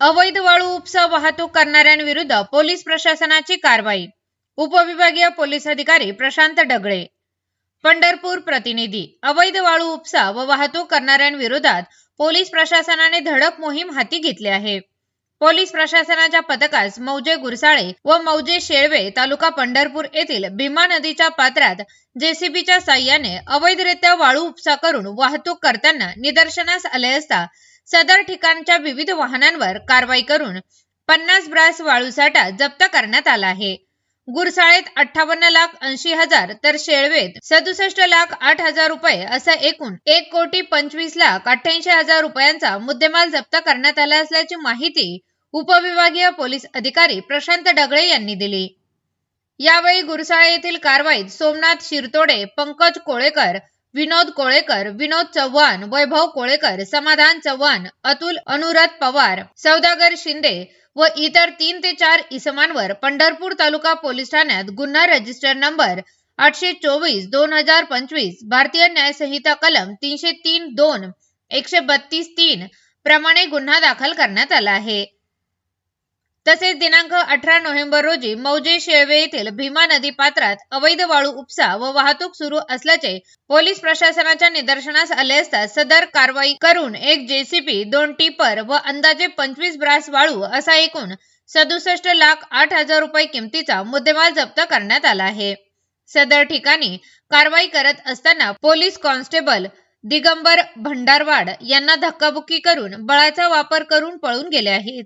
अवैध वाळू उपसा वाहतूक करणाऱ्यांविरुद्ध पोलीस प्रशासनाची कारवाई. उपविभागीय पोलीस अधिकारी प्रशांत डगळे. पंढरपूर प्रतिनिधी अवैध वाळू उपसा व वाहतूक करणाऱ्यांविरोधात पोलीस प्रशासनाने धडक मोहीम हाती घेतली आहे. पोलीस प्रशासनाच्या पथकास मौजे गुरसाळे व मौजे शेळवे तालुका पंढरपूर येथील भीमा नदीच्या पात्रात जेसीबीच्या साह्याने अवैधरित्या वाळू उपसा करून वाहतूक करताना निदर्शनास आले असता सदर ठिकाणच्या विविध वाहनांवर कारवाई करून पन्नास ब्रास वाळूसाठा जप्त करण्यात आला आहे. गुरसाळेत अठ्ठावन्न लाख ऐंशी हजार तर शेळवेत सदुसष्ट लाख आठ हजार रुपये असा एकूण एक कोटी पंचवीस लाख अठ्ठ्याऐंशी हजार रुपयांचा मुद्देमाल जप्त करण्यात आला असल्याची माहिती उपविभागीय पोलीस अधिकारी प्रशांत डगळे यांनी दिली. यावेळी गुरसाळे येथील कारवाईत सोमनाथ शिरतोडे पंकज कोळेकर विनोद कोळेकर विनोद चव्हाण वैभव कोळेकर समाधान चव्हाण अतुल अनुराध पवार सौदागर शिंदे व इतर तीन ते चार इसमांवर पंढरपूर तालुका पोलीस ठाण्यात गुन्हा रजिस्टर नंबर आठशे चोवीस दोन हजार पंचवीस भारतीय न्यायसंहिता कलम तीनशे तीन दोन एकशे बत्तीस तीन प्रमाणे गुन्हा दाखल करण्यात आला आहे. तसेच दिनांक अठरा नोव्हेंबर रोजी मौजे शेळवे येथील भीमा नदी पात्रात अवैध वाळू उपसा व वाहतूक सुरू असल्याचे पोलीस प्रशासनाच्या निदर्शनास आले असता सदर कारवाई करून एक जेसीबी दोन टिपर व अंदाजे पंचवीस ब्रास वाळू असा एकूण सदुसष्ट लाख आठ हजार रुपये किमतीचा मुद्देमाल जप्त करण्यात आला आहे. सदर ठिकाणी कारवाई करत असताना पोलीस कॉन्स्टेबल दिगंबर भंडारवाड यांना धक्काबुक्की करून बळाचा वापर करून पळून गेले आहेत.